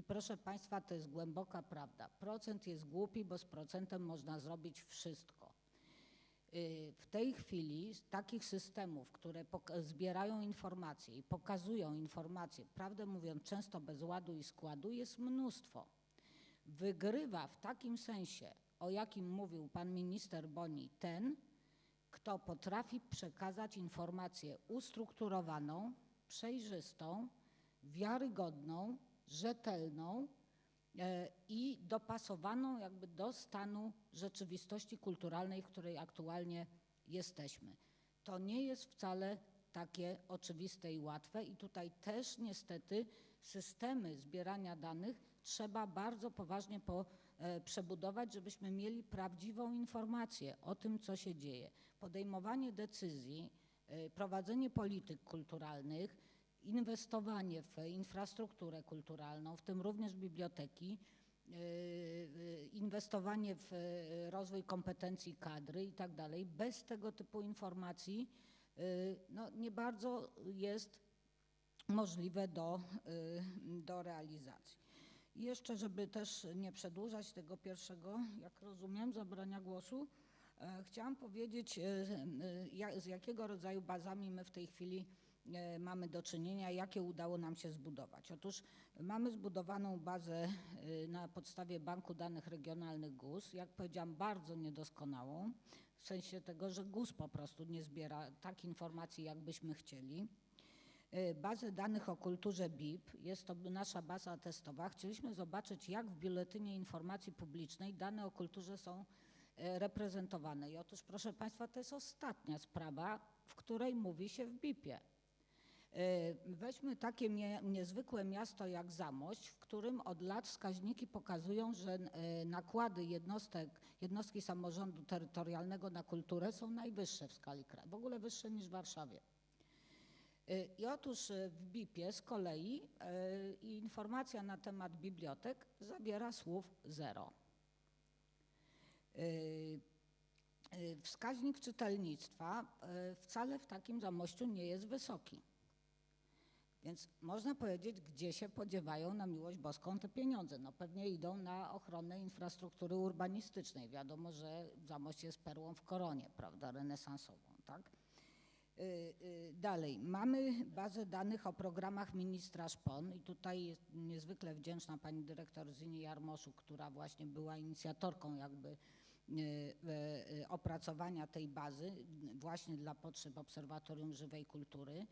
I proszę Państwa, to jest głęboka prawda. Procent jest głupi, bo z procentem można zrobić wszystko. Y, W tej chwili takich systemów, które zbierają informacje i pokazują informacje, prawdę mówiąc, często bez ładu i składu, jest mnóstwo. Wygrywa w takim sensie, o jakim mówił pan minister Boni, ten, kto potrafi przekazać informację ustrukturowaną, przejrzystą, wiarygodną, rzetelną e, i dopasowaną jakby do stanu rzeczywistości kulturalnej, w której aktualnie jesteśmy. To nie jest wcale takie oczywiste i łatwe i tutaj też niestety systemy zbierania danych trzeba bardzo poważnie po, e, przebudować, żebyśmy mieli prawdziwą informację o tym, co się dzieje. Podejmowanie decyzji, e, prowadzenie polityk kulturalnych, inwestowanie w infrastrukturę kulturalną, w tym również biblioteki, yy, yy, inwestowanie w yy, rozwój kompetencji kadry i tak dalej. Bez tego typu informacji no, nie bardzo jest możliwe do, do realizacji. Jeszcze, żeby też nie przedłużać tego pierwszego, jak rozumiem, zabrania głosu, e, chciałam powiedzieć, e, e, z jakiego rodzaju bazami my w tej chwili mamy do czynienia, jakie udało nam się zbudować. Otóż mamy zbudowaną bazę e, na podstawie Banku Danych Regionalnych GUS, jak powiedziałam, bardzo niedoskonałą, w sensie tego, że GUS po prostu nie zbiera tak informacji, jak byśmy chcieli. E, Bazę danych o kulturze BIP, jest to nasza baza testowa. Chcieliśmy zobaczyć, jak w Biuletynie Informacji Publicznej dane o kulturze są e, reprezentowane. I otóż, proszę Państwa, to jest ostatnia sprawa, w której mówi się w BIP-ie. E, Weźmy takie niezwykłe miasto jak Zamość, w którym od lat wskaźniki pokazują, że e, nakłady jednostek, jednostki samorządu terytorialnego na kulturę są najwyższe w skali kraju, w ogóle wyższe niż w Warszawie. Y, I otóż w BIP-ie z kolei informacja na temat bibliotek zawiera słów zero. Wskaźnik czytelnictwa wcale w takim zamościu nie jest wysoki. Więc można powiedzieć, gdzie się podziewają na miłość boską te pieniądze. No pewnie idą na ochronę infrastruktury urbanistycznej. Wiadomo, że Zamość jest perłą w koronie, prawda, renesansową, tak? Y, y, Dalej, mamy bazę danych o programach ministra Szpon i tutaj jest niezwykle wdzięczna pani dyrektor Zyni Jarmoszu, która właśnie była inicjatorką jakby y, opracowania tej bazy właśnie dla potrzeb Obserwatorium Żywej Kultury.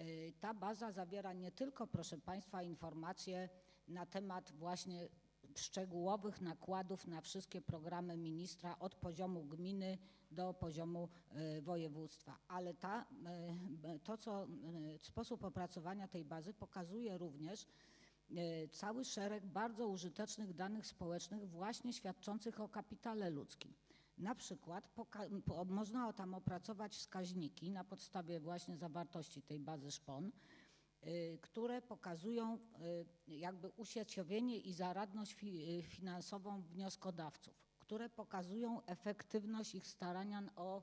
Y, Ta baza zawiera nie tylko, proszę Państwa, informacje na temat właśnie szczegółowych nakładów na wszystkie programy ministra od poziomu gminy do poziomu y, województwa, ale ta, y, to, co sposób opracowania tej bazy pokazuje również cały szereg bardzo użytecznych danych społecznych właśnie świadczących o kapitale ludzkim. Na przykład można tam opracować wskaźniki na podstawie właśnie zawartości tej bazy szpon, y, które pokazują y, jakby usieciowienie i zaradność y, finansową wnioskodawców, które pokazują efektywność ich starania o,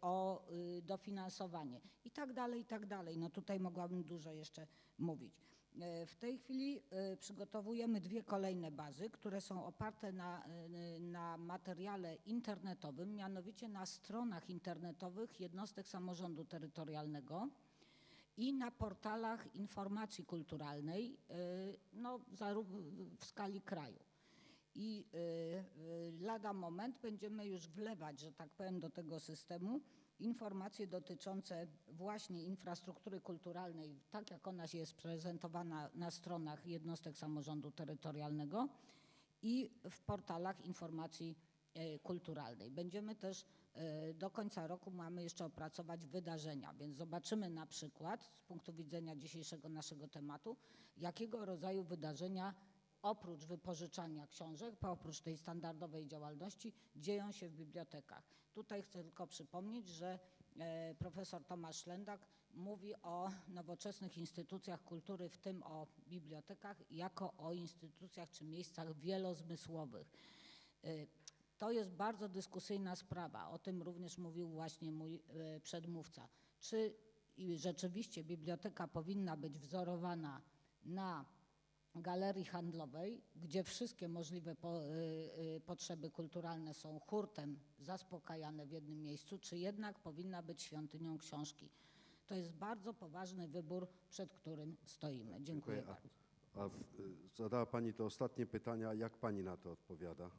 o dofinansowanie i tak dalej, i tak dalej. No tutaj mogłabym dużo jeszcze mówić. Y, W tej chwili y, przygotowujemy dwie kolejne bazy, które są oparte na, y, na materiale internetowym, mianowicie na stronach internetowych jednostek samorządu terytorialnego i na portalach informacji kulturalnej no, w skali kraju. I lada moment będziemy już wlewać, że tak powiem, do tego systemu informacje dotyczące właśnie infrastruktury kulturalnej, tak jak ona jest prezentowana na stronach jednostek samorządu terytorialnego i w portalach informacji e, kulturalnej. Będziemy też e, do końca roku mamy jeszcze opracować wydarzenia, więc zobaczymy na przykład z punktu widzenia dzisiejszego naszego tematu, jakiego rodzaju wydarzenia oprócz wypożyczania książek, oprócz tej standardowej działalności dzieją się w bibliotekach. Tutaj chcę tylko przypomnieć, że e, profesor Tomasz Szlendak mówi o nowoczesnych instytucjach kultury, w tym o bibliotekach, jako o instytucjach czy miejscach wielozmysłowych. Y, To jest bardzo dyskusyjna sprawa. O tym również mówił właśnie mój y, przedmówca. Czy rzeczywiście biblioteka powinna być wzorowana na galerii handlowej, gdzie wszystkie możliwe po, y, y, potrzeby kulturalne są hurtem zaspokajane w jednym miejscu, czy jednak powinna być świątynią książki. To jest bardzo poważny wybór, przed którym stoimy. Dziękuję, Dziękuję. bardzo. A w, y, zadała Pani to ostatnie pytania, jak Pani na to odpowiada?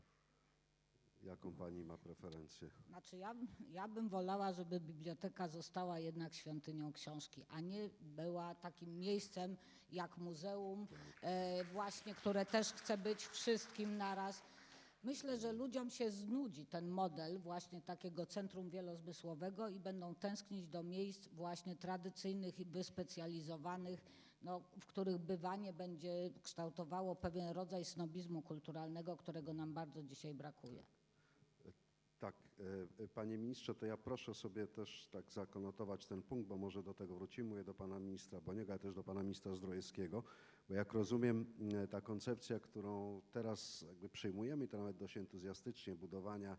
Jaką Pani ma preferencję? Znaczy ja, ja bym wolała, żeby biblioteka została jednak świątynią książki, a nie była takim miejscem jak muzeum, e, właśnie, które też chce być wszystkim naraz. Myślę, że ludziom się znudzi ten model właśnie takiego centrum wielozmysłowego i będą tęsknić do miejsc właśnie tradycyjnych i wyspecjalizowanych, no, w których bywanie będzie kształtowało pewien rodzaj snobizmu kulturalnego, którego nam bardzo dzisiaj brakuje. Tak, e, e, panie ministrze, to ja proszę sobie też tak zakonotować ten punkt, bo może do tego wrócimy, mówię do pana ministra Boniego, ale też do pana ministra Zdrojewskiego, bo jak rozumiem m, ta koncepcja, którą teraz jakby przyjmujemy to nawet dość entuzjastycznie, budowania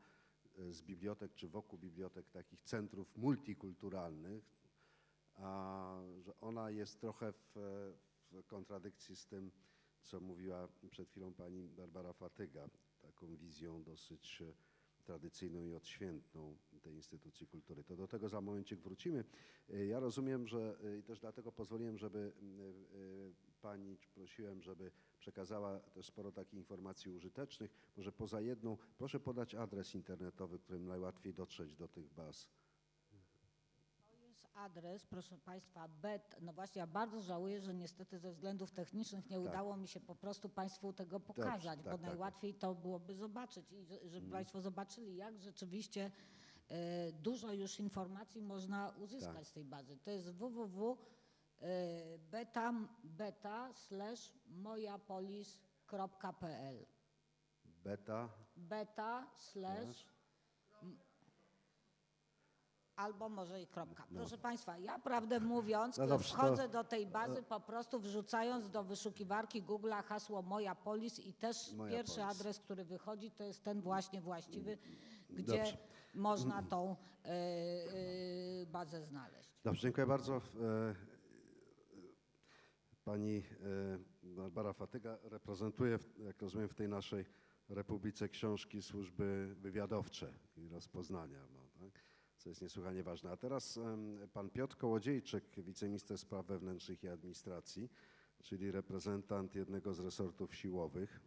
e, z bibliotek czy wokół bibliotek takich centrów multikulturalnych, a że ona jest trochę w, w kontradykcji z tym, co mówiła przed chwilą pani Barbara Fatyga, taką wizją dosyć e, tradycyjną i odświętną tej instytucji kultury. To do tego za momencik wrócimy. E, Ja rozumiem, że e, i też dlatego pozwoliłem, żeby e, pani, prosiłem, żeby przekazała też sporo takich informacji użytecznych. Może poza jedną, proszę podać adres internetowy, którym najłatwiej dotrzeć do tych baz. Adres, proszę Państwa, bet. No właśnie, ja bardzo żałuję, że niestety ze względów technicznych nie Tak. udało mi się po prostu Państwu tego pokazać, tak, bo tak. najłatwiej to byłoby zobaczyć i że- żeby Państwo zobaczyli, jak rzeczywiście e, dużo już informacji można uzyskać Tak. z tej bazy. To jest www beta, beta slash mojapolis.pl Beta, beta slash albo może i kropka. Proszę Państwa, ja prawdę mówiąc, No dobrze, to- wchodzę do tej bazy po prostu wrzucając do wyszukiwarki Google'a hasło Moja Polis i też Moja pierwszy Polis. adres, który wychodzi, to jest ten właśnie właściwy, gdzie Dobrze. można tą e, e, bazę znaleźć. Dobrze, dziękuję bardzo. E, Pani Barbara Fatyga reprezentuje, jak rozumiem, w tej naszej Republice książki służby wywiadowcze i rozpoznania, no? Co jest niesłychanie ważne. A teraz pan Piotr Kołodziejczyk, wiceminister spraw wewnętrznych i administracji, czyli reprezentant jednego z resortów siłowych.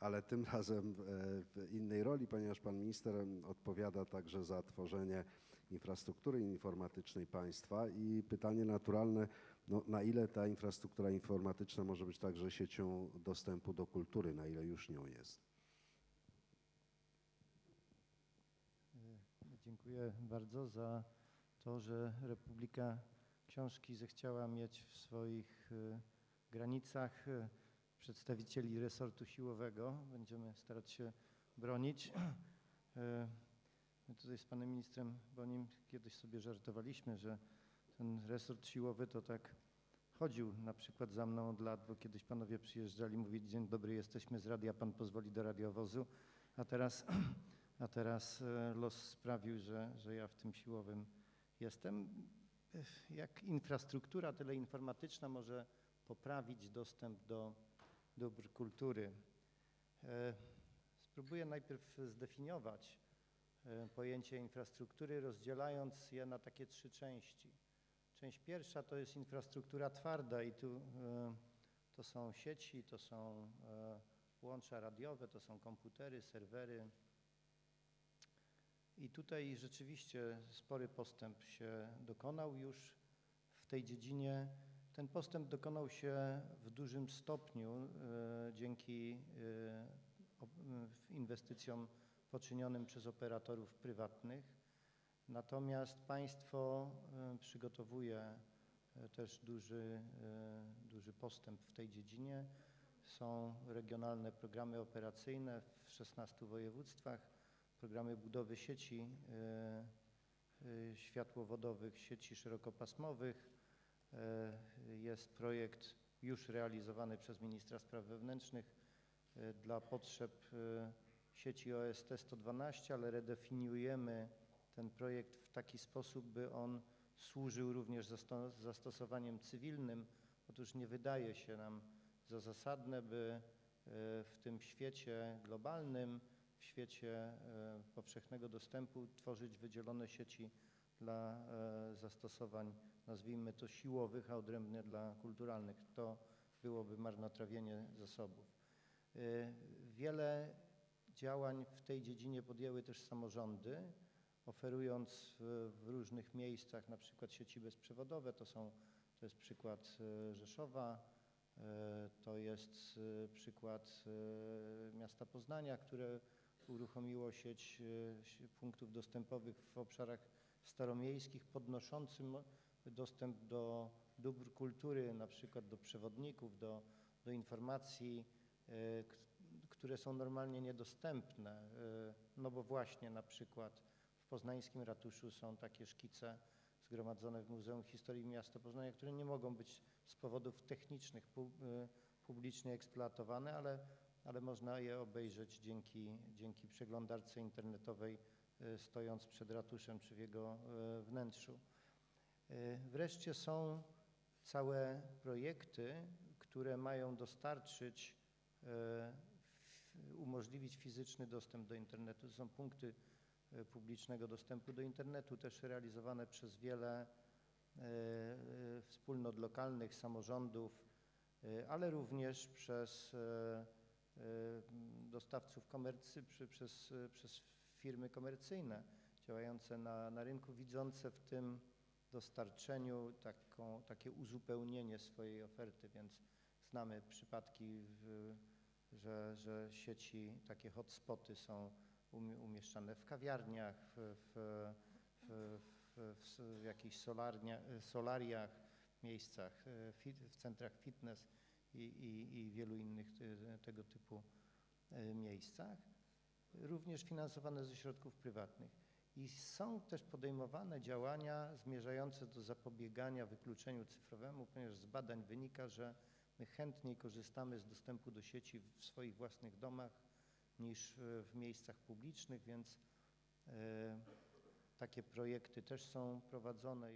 Ale tym razem w innej roli, ponieważ pan minister odpowiada także za tworzenie infrastruktury informatycznej państwa i pytanie naturalne, no, na ile ta infrastruktura informatyczna może być także siecią dostępu do kultury, na ile już nią jest. E, Dziękuję bardzo za to, że Republika Książki zechciała mieć w swoich e, granicach e, przedstawicieli resortu siłowego. Będziemy starać się bronić. E, My tutaj z panem ministrem Bonim kiedyś sobie żartowaliśmy, że ten resort siłowy to tak chodził na przykład za mną od lat, bo kiedyś panowie przyjeżdżali, mówili dzień dobry, jesteśmy z radia, pan pozwoli do radiowozu, a teraz, a teraz e, los sprawił, że, że ja w tym siłowym jestem. Jak infrastruktura teleinformatyczna może poprawić dostęp do dóbr kultury? E, Spróbuję najpierw zdefiniować e, pojęcie infrastruktury, rozdzielając je na takie trzy części. Część pierwsza to jest infrastruktura twarda i tu to są sieci, to są łącza radiowe, to są komputery, serwery. I tutaj rzeczywiście spory postęp się dokonał już w tej dziedzinie. Ten postęp dokonał się w dużym stopniu e, dzięki e, inwestycjom poczynionym przez operatorów prywatnych. Natomiast państwo e, przygotowuje też duży, duży postęp w tej dziedzinie. Są regionalne programy operacyjne w 16 województwach, programy budowy sieci e, e, światłowodowych, sieci szerokopasmowych. E, Jest projekt już realizowany przez ministra spraw wewnętrznych dla potrzeb sieci OST 112, ale redefiniujemy ten projekt w taki sposób, by on służył również zasto- zastosowaniem cywilnym, Otóż nie wydaje się nam za zasadne, by w tym świecie globalnym, w świecie e, powszechnego dostępu tworzyć wydzielone sieci dla e, zastosowań, nazwijmy to siłowych, a odrębnie dla kulturalnych. To byłoby marnotrawienie zasobów. E, Wiele działań w tej dziedzinie podjęły też samorządy, oferując w, różnych miejscach na przykład sieci bezprzewodowe. To, są, to jest przykład Rzeszowa, to jest przykład miasta Poznania, które uruchomiło sieć e, punktów dostępowych w obszarach staromiejskich, podnoszącym dostęp do dóbr kultury, na przykład do przewodników, do, do informacji, e, które są normalnie niedostępne. e, No bo właśnie na przykład w poznańskim ratuszu są takie szkice zgromadzone w Muzeum Historii Miasta Poznania, które nie mogą być z powodów technicznych pu- publicznie eksploatowane, ale, ale można je obejrzeć dzięki, dzięki przeglądarce internetowej e, stojąc przed ratuszem czy w jego e, wnętrzu. E, Wreszcie są całe projekty, które mają dostarczyć, umożliwić fizyczny dostęp do internetu. To są punkty publicznego dostępu do internetu, też realizowane przez wiele wspólnot lokalnych, samorządów, ale również przez dostawców komercy, przy, przez, przez firmy komercyjne działające na, na rynku, widzące w tym dostarczeniu taką, takie uzupełnienie swojej oferty, więc znamy przypadki, w, że, że sieci, takie hotspoty są umie- umieszczane w kawiarniach, w, w, w, w, jakichś solarnia, solariach, miejscach, fit, w centrach fitness i, i, wielu innych te, tego typu e, miejscach, również finansowane ze środków prywatnych. I są też podejmowane działania zmierzające do zapobiegania wykluczeniu cyfrowemu, ponieważ z badań wynika, że my chętniej korzystamy z dostępu do sieci w swoich własnych domach niż w miejscach publicznych, więc e, takie projekty też są prowadzone.